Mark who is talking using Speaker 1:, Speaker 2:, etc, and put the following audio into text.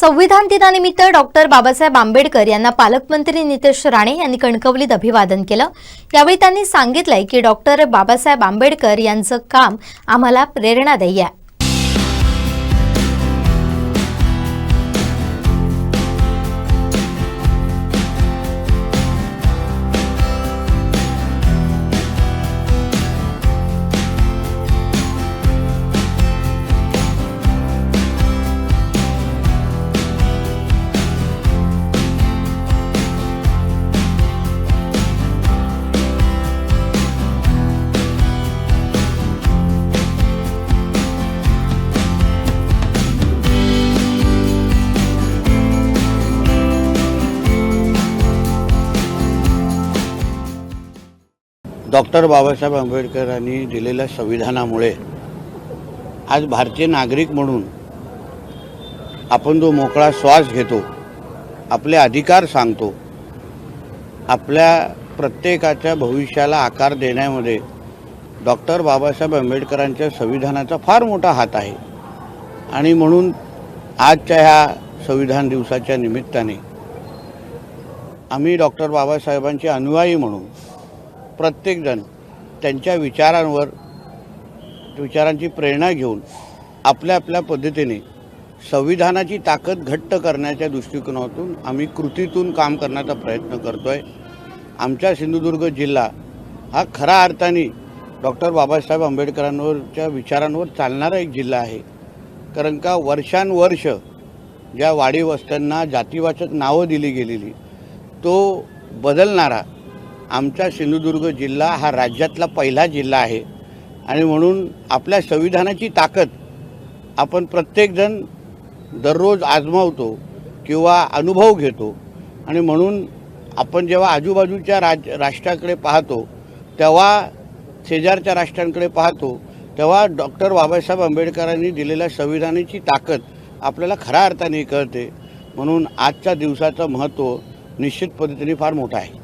Speaker 1: संविधान दिनानिमित्त डॉक्टर बाबासाहेब आंबेडकर यांना पालकमंत्री नितेश राणे यांनी कणकवलीत अभिवादन केलं. यावेळी त्यांनी सांगितलंय की डॉक्टर बाबासाहेब आंबेडकर यांचं काम आम्हाला प्रेरणादायी आहे
Speaker 2: डॉक्टर बाबासाहेब आंबेडकरांनी दिलेल्या संविधानामुळे आज भारतीय नागरिक म्हणून आपण जो मोकळा श्वास घेतो आपले अधिकार सांगतो आपल्या प्रत्येकाच्या भविष्याला आकार देण्यामध्ये डॉक्टर बाबासाहेब आंबेडकरांच्या संविधानाचा फार मोठा हात आहे. आणि म्हणून आजच्या ह्या संविधान दिवसाच्या निमित्ताने आम्ही डॉक्टर बाबासाहेबांचे अनुयायी म्हणून प्रत्येकजण त्यांच्या विचारांवर विचारांची प्रेरणा घेऊन आपल्या आपल्या पद्धतीने संविधानाची ताकद घट्ट करण्याच्या दृष्टिकोनातून आम्ही कृतीतून काम करण्याचा प्रयत्न करतो आहे आमच्या सिंधुदुर्ग जिल्हा हा खऱ्या अर्थाने डॉक्टर बाबासाहेब आंबेडकरांवरच्या विचारांवर चालणारा एक जिल्हा आहे. कारण का वर्षानुवर्ष ज्या वाडीवस्त्यांना जातीवाचक नावं दिली गेलेली तो बदलणारा आमचा सिंधुदुर्ग जिल्हा हा राज्यातला पहिला जिल्हा आहे. आणि म्हणून आपल्या संविधानाची ताकद आपण प्रत्येकजण दररोज आजमावतो किंवा अनुभव घेतो. आणि म्हणून आपण जेव्हा आजूबाजूच्या राज राष्ट्राकडे पाहतो तेव्हा शेजारच्या राष्ट्रांकडे पाहतो तेव्हा डॉक्टर बाबासाहेब आंबेडकरांनी दिलेल्या संविधानाची ताकद आपल्याला खऱ्या अर्थाने कळते. म्हणून आजच्या दिवसाचं महत्त्व निश्चित पद्धतीने फार मोठं आहे.